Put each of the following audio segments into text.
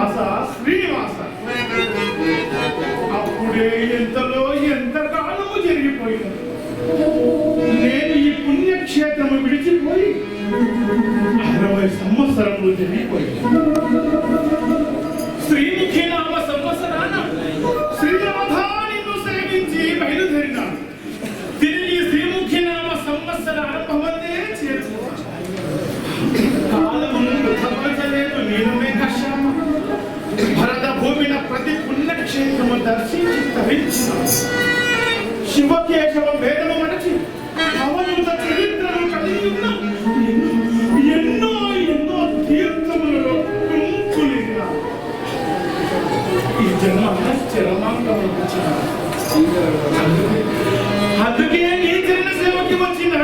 శ్రీనివాస శ్రీనివాస. అప్పుడే ఎంతలో ఎంత కాలము జరిగిపోయింది. నేను ఈ పుణ్యక్షేత్రము విడిచిపోయి అరవై సంవత్సరములు జరిగిపోయింది. శివకేశవ భేదము మరచి అవనుత చరిత్రను కలిగి ఉన్న ఎన్నో- ఎన్నో తీర్థములలో గుంపులిగా ఈ జన్మ అందుకే నీ చిన్న సేవకి వచ్చిన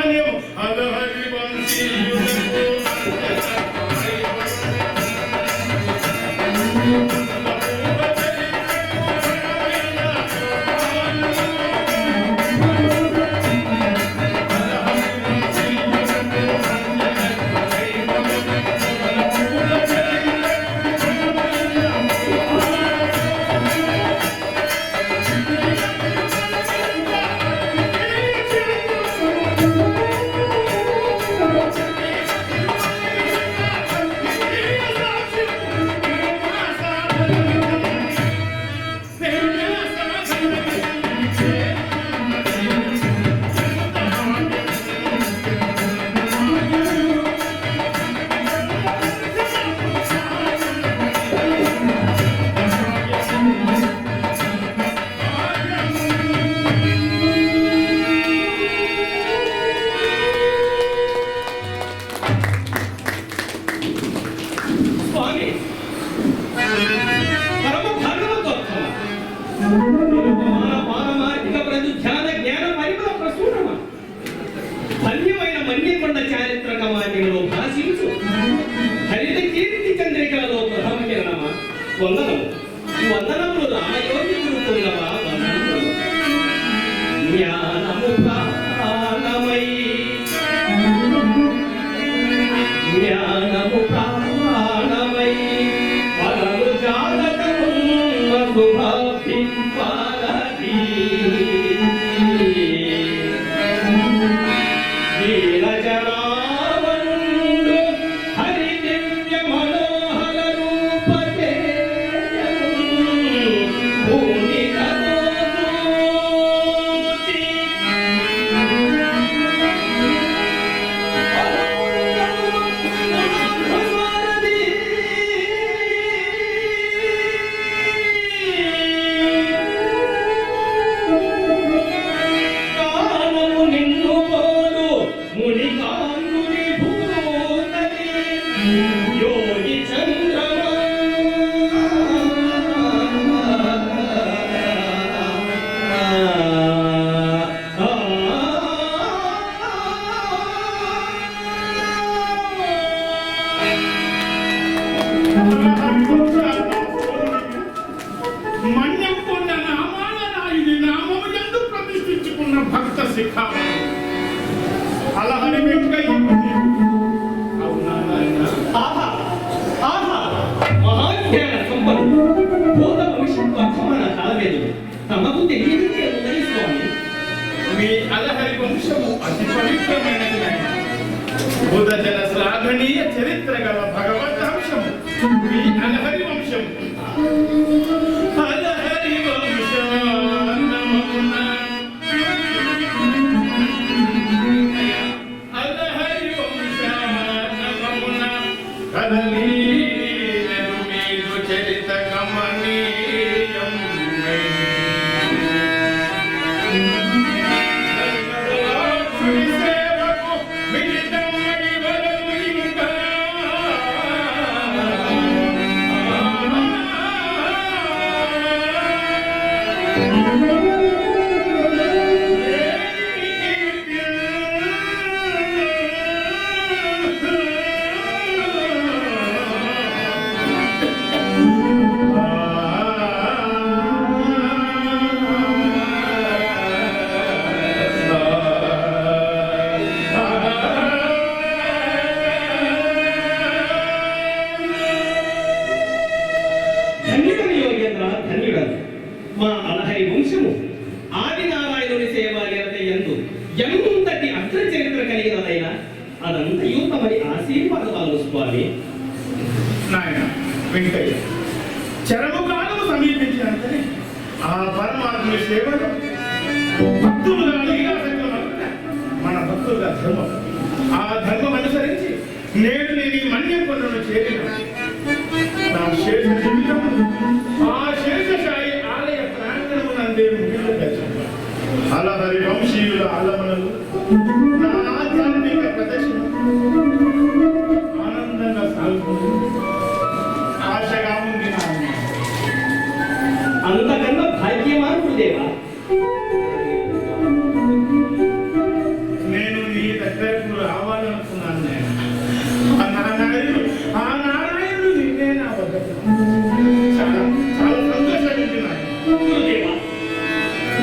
ధన్యమైన మన్యకొండ చారిత్రక మాధ్యములో భాషించు. హరిత కీర్తి చంద్రికలలో ప్రథమ కిరణమ వందనము. వందనములు రామయోగి భక్త శిఖామణి అలహరి వెంకయ్య అవునా నాయనా? ఆహా ఆహా మహాజ్ఞాన సంపన్నుడు భూత భవిష్యత్తు వర్తమాన కాలవేదుడు తమకు తెలియనిది ఉన్నది స్వామి మీ అలహరి వంశము అతి పవిత్రమైనది నాయనా. బుధజన శ్లాఘనీయ చరిత్ర గల భగవద్ అంశము మీ అలహరి వంశము అదంతయు తమరి ఆశీర్వాదాలు స్వామి నాయన వెంకయ్య చరము కాలము సమీపించినంతనే ఆ పరమాత్మ సేవలు భక్తులుగా మన భక్తులుగా ధర్మం. ఆ ధర్మం అనుసరించి నేను నేను ఈ మన్య కొనను చేరిన నా శేష జీవితం ఆ శేషశాయి ఆలయ ప్రాంగణమునందే ముగిలు అలహరి వంశీయుల ఆలమనలు నా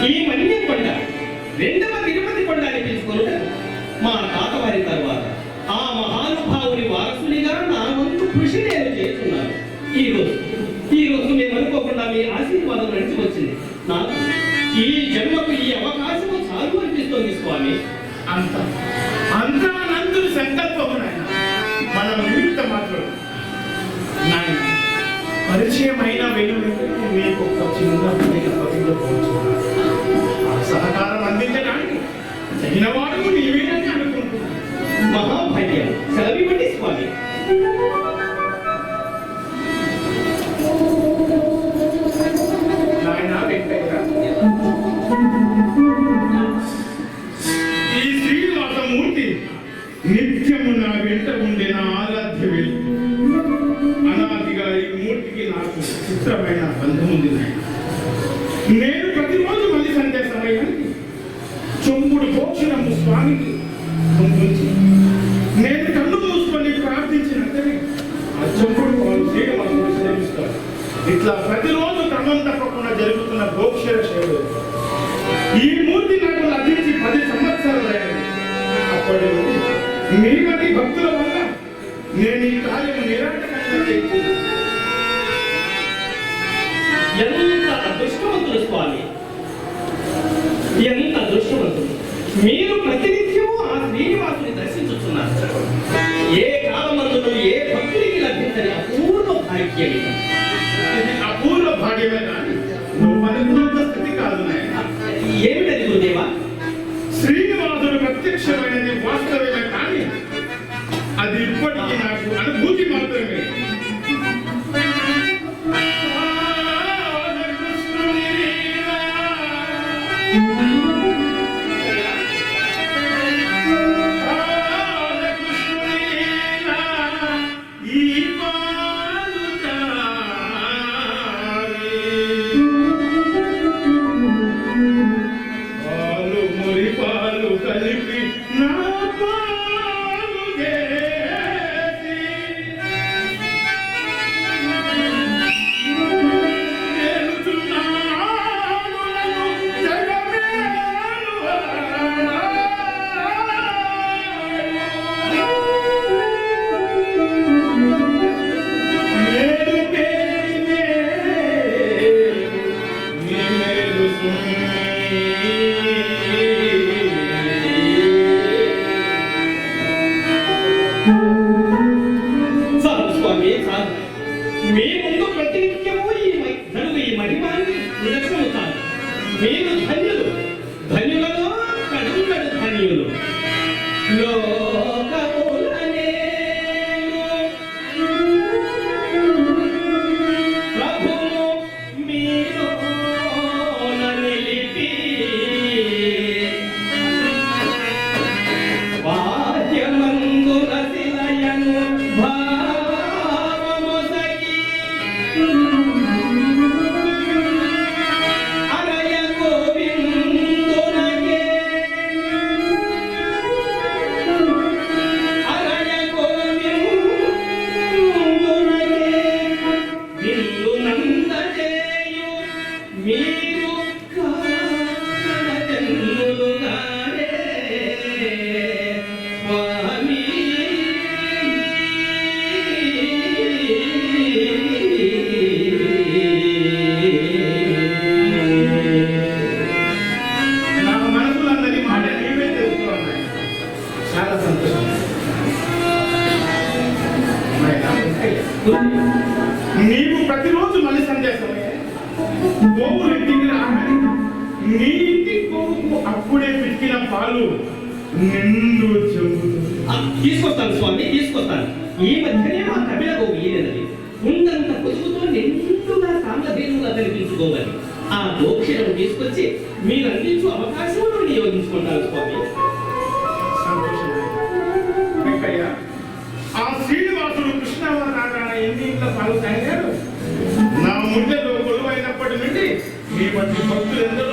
ఈ మన్య కొండ రెండవ తిరుపతి కొండ అనిపించుకున్న మా తాతవారి తర్వాత ఆ మహానుభావుని వారసునిగా నా వంతు కృషి నేను చేస్తున్నాను ఈ రోజు ఈ రోజు మేము అనుకోకుండా మీ ఆశీర్వాదం నడిచి వచ్చింది నాకు ఈ జన్మకు ఈ అవకాశము చాలు అనిపిస్తోంది స్వామి. అంత అంతా నందుని సంకల్పము నాయన. మనం నిమిత్త మాత్రం నాయన. పరిచయమైన వెను మీకు ఒక చిన్న పదిలో సహకారం అందించడానికి తగిన వాడు నీవేనని అనుకుంటున్నాను మహాభాగ్యం సెలవివ్వండి స్వామి. నాయన వెంకయ్య. ఈ శ్రీనివాసమూర్తి నిత్యము నా వెంట ఉండే నా పవిత్రమైన బంధం ఉంది నేను ప్రతిరోజు మళ్ళీ సంధ్య సమయానికి చొంపుడు భోక్షణము స్వామికి పంపించి నేను కన్ను మూసుకొని ప్రార్థించినంతనే ఆ చొంపుడు వాళ్ళు చేయడం ఇట్లా ప్రతిరోజు క్రమం తప్పకుండా మీరు ప్రతినిత్యము ఆ శ్రీనివాసుని దర్శించుతున్నారు ఏ కాలమందును ఏ భక్తుడికి లభించని అపూర్వ భాగ్యం Amen. తీసుకొస్తాను ఈ మధ్యనే మా కపిల గోవు ఈయనది ఉండంత పసుపుతో నిండుగా కామధేనుగా కనిపించుకోవాలి. ఆ దోక్షలను తీసుకొచ్చి మీరు అందించు అవకాశం వినియోగించుకుంటారు స్వామి. ఆ శ్రీనివాసుడు కృష్ణావతారాన ఎన్ని ఇంట్లో పాలు తాగాడు నా ముద్దలో కొలువైనప్పటి నుండి మీ వంటి భక్తులు ఎందరో